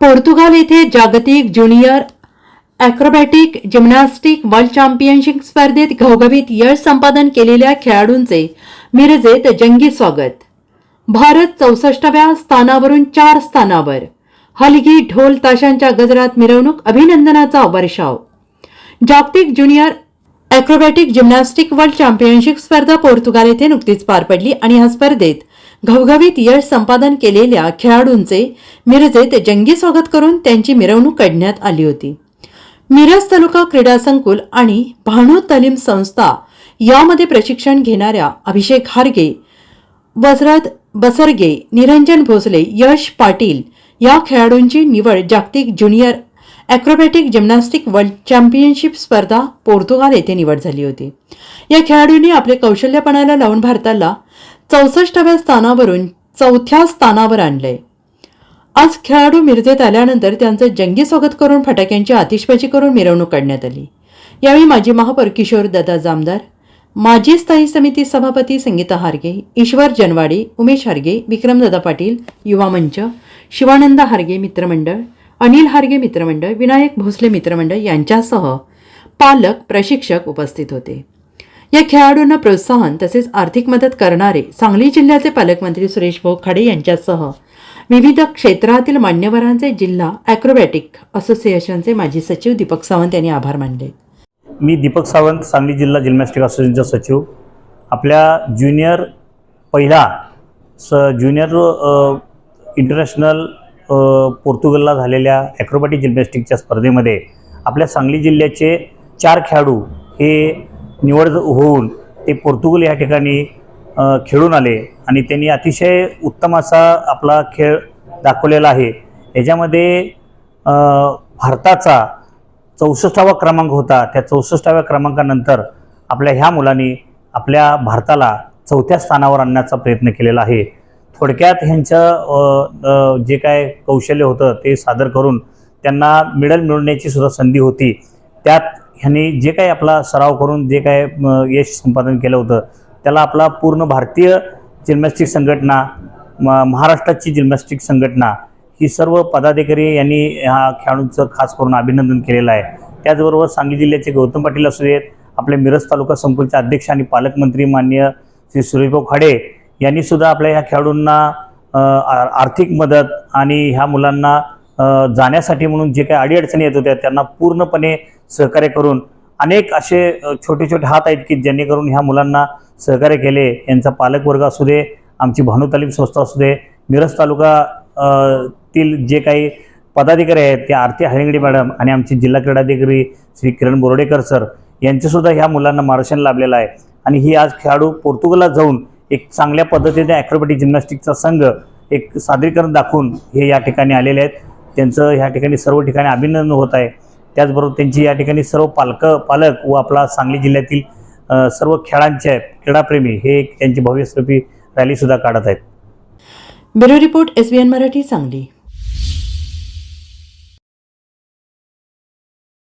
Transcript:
Portugal येथे जागतिक junior acrobatic gymnastic world championship स्पर्धेत घवघवीत यश संपादन केलेल्या खेळाडूंचे मिरजेत जंगी स्वागत. भारत चौसष्टव्या स्थानावरून चार स्थानावर. हलगी ढोल ताशांच्या गजरात मिरवणूक अभिनंदनाचा वर्षाव. जागतिक junior acrobatic gymnastic world championship स्पर्धा पोर्तुगाल येथे नुकतीच पार पडली आणि या स्पर्धेत घवघवीत यश संपादन केलेल्या खेळाडूंचे मिरजेत जंगी स्वागत करून त्यांची मिरवणूक काढण्यात आली होती. मिरज तालुका क्रीडा संकुल आणि भानू तालीम संस्था यामध्ये प्रशिक्षण घेणाऱ्या अभिषेक हारगे वसरत बसरगे निरंजन भोसले यश पाटील या खेळाडूंची निवड जागतिक junior acrobatic gymnastic world championship स्पर्धा पोर्तुगाल येथे निवड झाली होती. या खेळाडूंनी आपले कौशल्यपणाला लावून भारताला चौसष्टाव्या स्थानावरून चौथ्या स्थानावर आणलंय. आज खेळाडू मिरजेत आल्यानंतर त्यांचं जंगी स्वागत करून फटाक्यांची आतिषबाजी करून मिरवणूक काढण्यात आली. यावेळी माजी महापौर किशोर दादा जामदार माजी स्थायी समिती सभापती संगीता हारगे ईश्वर जनवाडे उमेश हारगे विक्रमदादा पाटील युवा मंच शिवानंद हारगे मित्रमंडळ अनिल हारगे मित्रमंडळ विनायक भोसले मित्रमंडळ यांच्यासह पालक प्रशिक्षक उपस्थित होते. या खेळाडूंना प्रोत्साहन तसेच आर्थिक मदत करणारे सांगली जिल्ह्याचे पालकमंत्री सुरेश भाऊ यांच्यासह विविध क्षेत्रातील मान्यवरांचे जिल्हा ॲक्रोबॅटिक असोसिएशनचे माजी सचिव दीपक सावंत यांनी आभार मानले. मी दीपक सावंत सांगली जिल्हा जिम्नॅस्टिक असोसिएशनचा सचिव. आपल्या ज्युनियर पहिला स ज्युनियर इंटरनॅशनल पोर्तुगलला झालेल्या ॲक्रोबॅटिक जिम्नॅस्टिकच्या स्पर्धेमध्ये आपल्या सांगली जिल्ह्याचे चार खेळाडू हे निवड होऊन ते पोर्तुगल या ठिकाणी खेळून आले. आणि त्यांनी अतिशय उत्तम असा आपला खेळ दाखवलेला आहे. याच्यामध्ये भारताचा चौसष्टावा क्रमांक होता. त्या चौसष्टाव्या क्रमांकानंतर आपल्या ह्या मुलांनी आपल्या भारताला चौथ्या स्थानावर आणण्याचा प्रयत्न केलेला आहे. थोडक्यात ह्यांचं जे काय कौशल्य होतं ते सादर करून त्यांना मेडल मिळवण्याची सुद्धा संधी होती. त्यात ह्यांनी जे काही आपला सराव करून जे काय यश संपादन केलं होतं त्याला आपला पूर्ण भारतीय जिम्नॅस्टिक संघटना म महाराष्ट्राची जिम्नॅस्टिक संघटना ही सर्व पदाधिकारी यांनी ह्या खेळाडूंचं खास करून अभिनंदन केलेलं आहे. त्याचबरोबर सांगली जिल्ह्याचे गौतम पाटील असू देत आपले मिरज तालुका संकुलचे अध्यक्ष आणि पालकमंत्री मान्य श्री सुरेशभाऊ खाडे यांनीसुद्धा आपल्या ह्या खेळाडूंना आर्थिक मदत आणि ह्या मुलांना जाण्यासाठी म्हणून जे काही अडीअडचणी येत होत्या त्यांना पूर्णपणे सहकार्य करून अनेक असे छोटे छोटे हात आहेत की जेणेकरून ह्या मुलांना सहकार्य केले. यांचा पालकवर्ग असू दे आमची भानू तालीम संस्था असू दे मिरज तालुका तील जे काही पदाधिकारी आहेत ते आरती हळिंगडे मॅडम आणि आमचे जिल्हा क्रीडाधिकारी श्री किरण बोर्डेकर सर यांचेसुद्धा ह्या मुलांना मार्गदर्शन लाभलेलं आहे. आणि ही आज खेळाडू पोर्तुगलला जाऊन एक चांगल्या पद्धतीने ॲक्रोबॅटिक जिम्नॅस्टिकचा संघ एक सादरीकरण दाखवून हे या ठिकाणी आलेले आहेत. त्यांचं ह्या ठिकाणी सर्व ठिकाणी अभिनंदन होत आहे. त्याचबरोबर त्यांची या ठिकाणी सर्व पालक पालक व आपला सांगली जिल्ह्यातील सर्व खेळांचे क्रीडाप्रेमी हे एक त्यांची भव्यस्वरूपी रॅलीसुद्धा काढत आहेत. Bureau report S Marathi Sangli.